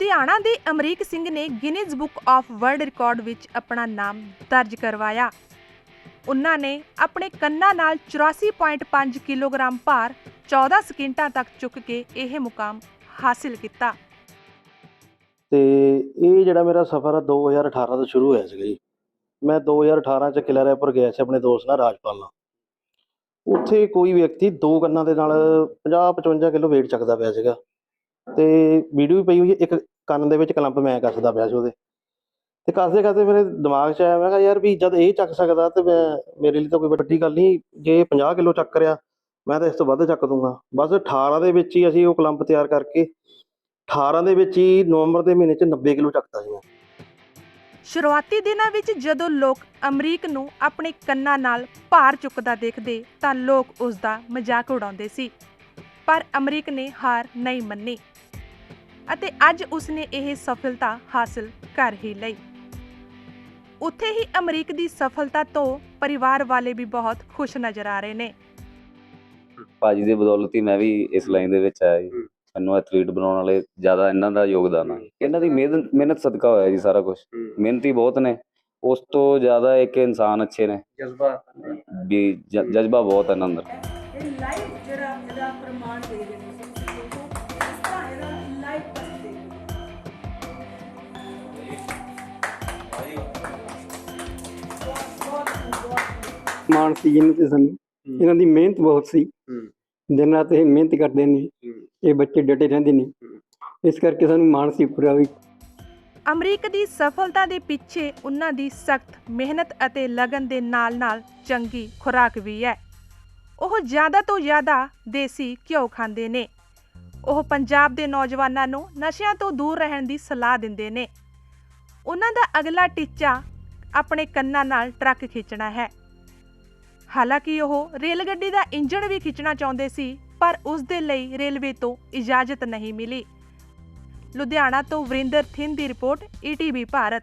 ਲੁਧਿਆਣਾ ਦੇ ਅਮਰੀਕ ਸਿੰਘ ਨੇ Guinness book of world record ਵਿੱਚ ਆਪਣਾ ਨਾਮ ਦਰਜ ਕਰਵਾਇਆ। ਉਹਨਾਂ ਨੇ ਆਪਣੇ ਕੰਨਾਂ ਨਾਲ 84.5 ਕਿਲੋਗ੍ਰਾਮ ਭਾਰ 14 ਸਕਿੰਟਾਂ ਤੱਕ ਚੁੱਕ ਕੇ ਇਹ ਮੁਕਾਮ ਹਾਸਿਲ ਕੀਤਾ। ਤੇ ਇਹ ਜਿਹੜਾ ਮੇਰਾ ਸਫ਼ਰ ਆ 2018 ਤੋਂ ਸ਼ੁਰੂ ਹੋਇਆ ਸੀਗਾ ਜੀ। ਮੈਂ 2018 ਚ ਕਿਲਾ ਰਾਏਪੁਰ ਗਿਆ ਸੀ, ਆਪਣੇ ਦੋਸਤ ਨਾਲ, ਰਾਜਪਾਲ ਨਾਲ। ਉੱਥੇ ਕੋਈ ਵਿਅਕਤੀ ਦੋ ਕੰਨਾਂ ਦੇ ਨਾਲ 50 55 ਕਿਲੋ weight ਚੱਕਦਾ ਪਿਆ ਸੀਗਾ। ਤੇ ਵੀਡੀਓ ਵੀ ਪਈ ਹੋਈ ਹੈ, ਇੱਕ ਕੰਨ ਦੇ ਵਿੱਚ ਕਲੰਪ ਮੈਂ ਕੱਸਦਾ ਪਿਆ ਸੀ ਉਹਦੇ। ਤੇ ਕੱਸਦੇ ਕੱਸਦੇ ਮੇਰੇ ਦਿਮਾਗ 'ਚ ਆਇਆ, ਮੈਂ ਕਿਹਾ ਯਾਰ ਵੀ ਜਦ ਇਹ ਚੱਕ ਸਕਦਾ ਤੇ ਮੈਂ, ਮੇਰੇ ਲਈ ਤਾਂ ਕੋਈ ਵੱਡੀ ਗੱਲ ਨਹੀਂ, ਜੇ 50 ਕਿਲੋ ਚੱਕ ਰਿਆ ਮੈਂ ਤਾਂ ਇਸ ਤੋਂ ਵੱਧ ਚੱਕ ਦੂੰਗਾ। ਬਸ 18 ਦੇ ਵਿੱਚ ਹੀ ਅਸੀਂ ਉਹ ਕਲੰਪ ਤਿਆਰ ਕਰਕੇ 18 ਦੇ ਵਿੱਚ ਹੀ ਨਵੰਬਰ ਦੇ ਮਹੀਨੇ 'ਚ 90 ਕਿਲੋ ਚੱਕਤਾ ਸੀ ਮੈਂ। ਸ਼ੁਰੂਆਤੀ ਦਿਨਾਂ ਵਿੱਚ ਜਦੋਂ ਲੋਕ ਅਮਰੀਕ ਨੂੰ ਆਪਣੇ ਕੰਨਾਂ ਨਾਲ ਭਾਰ ਚੁੱਕਦਾ ਦੇਖਦੇ, ਤਾਂ ਲੋਕ ਉਸ ਦਾ ਮਜ਼ਾਕ ਉਡਾਉਂਦੇ ਸੀ। ਪਰ ਅਮਰੀਕ ਨੇ ਹਾਰ ਨਹੀਂ ਮੰਨੀ ਅਤੇ ਅੱਜ ਉਸਨੇ ਇਹ ਸਫਲਤਾ ਹਾਸਲ ਕਰ ਹੀ ਲਈ। ਉੱਥੇ ਹੀ ਅਮਰੀਕ ਦੀ ਸਫਲਤਾ ਤੋਂ ਪਰਿਵਾਰ ਵਾਲੇ ਵੀ ਬਹੁਤ ਖੁਸ਼ ਨਜ਼ਰ ਆ ਰਹੇ ਨੇ। ਭਾਜੀ ਦੇ ਬਦੌਲਤ ਹੀ ਮੈਂ ਵੀ ਇਸ ਲਾਈਨ ਦੇ ਵਿੱਚ ਆਇਆ ਜੀ। ਮੈਨੂੰ ਐਥਲੀਟ ਬਣਾਉਣ ਵਾਲੇ ਜ਼ਿਆਦਾ ਇਹਨਾਂ ਦਾ ਯੋਗਦਾਨ ਆ। ਇਹਨਾਂ ਦੀ ਮਿਹਨਤ ਮਿਹਨਤ ਸਦਕਾ ਹੋਇਆ ਜੀ ਸਾਰਾ ਕੁਝ ਮਿਹਨਤੀ ਬਹੁਤ ਨੇ। ਉਸ ਤੋਂ ਜ਼ਿਆਦਾ ਇੱਕ ਇਨਸਾਨ ਅੱਛੇ ਨੇ। ਜਜ਼ਬਾ। ਵੀ ਜਜ਼ਬਾ ਬਹੁਤ ਹੈ ਇਹਨਾਂ ਅੰਦਰ। ਇਹ ਲਾਈਵ ਜਿਹੜਾ ਇਹਦਾ ਪ੍ਰਮਾਣ ਦੇ ਰਹੇ ਨੇ ਤੁਸੀਂ ਦੇਖੋ ਇਸ ਤਰ੍ਹਾਂ ਇਹਦਾ ਲਾਈਵ ਕਰਦੇ ਮਾਣ ਸੀ ਇਹਨਾਂ ਤੇ ਸਾਨੂੰ। ਇਹਨਾਂ ਦੀ ਮਿਹਨਤ ਬਹੁਤ ਸੀ। ਦਿਨ ਰਾਤ ਇਹ ਮਿਹਨਤ ਕਰਦੇ ਨੇ। ਇਹ ਬੱਚੇ ਡਟੇ ਰਹਿੰਦੇ ਨੇ। ਇਸ ਕਰਕੇ ਸਾਨੂੰ ਮਾਣ ਸੀ ਪੂਰਾ ਵੀ। ਅਮਰੀਕ ਦੀ ਸਫਲਤਾ ਦੇ ਪਿੱਛੇ ਉਹਨਾਂ ਦੀ ਸਖਤ ਮਿਹਨਤ ਅਤੇ ਲਗਨ ਦੇ ਨਾਲ-ਨਾਲ ਚੰਗੀ ਖੁਰਾਕ ਵੀ ਹੈ। ਉਹ ਜ਼ਿਆਦਾ ਤੋਂ ਜ਼ਿਆਦਾ ਦੇਸੀ ਘਿਓ ਖਾਂਦੇ ਨੇ। ਉਹ ਪੰਜਾਬ ਦੇ ਨੌਜਵਾਨਾਂ ਨੂੰ ਨਸ਼ਿਆਂ ਤੋਂ ਦੂਰ ਰਹਿਣ ਦੀ ਸਲਾਹ ਦਿੰਦੇ ਨੇ। ਉਹਨਾਂ ਦਾ ਅਗਲਾ ਟੀਚਾ ਆਪਣੇ ਕੰਨਾਂ ਨਾਲ ਟਰੱਕ ਖਿੱਚਣਾ ਹੈ। ਹਾਲਾਂਕਿ ਉਹ ਰੇਲ ਗੱਡੀ ਦਾ ਇੰਜਣ ਵੀ ਖਿੱਚਣਾ ਚਾਹੁੰਦੇ ਸੀ, ਪਰ ਉਸ ਦੇ ਲਈ ਰੇਲਵੇ ਤੋਂ ਇਜਾਜ਼ਤ ਨਹੀਂ ਮਿਲੀ। ਲੁਧਿਆਣਾ ਤੋਂ ਵਰਿੰਦਰ ਥਿੰਦ ਦੀ ਰਿਪੋਰਟ ਈਟੀਵੀ ਭਾਰਤ।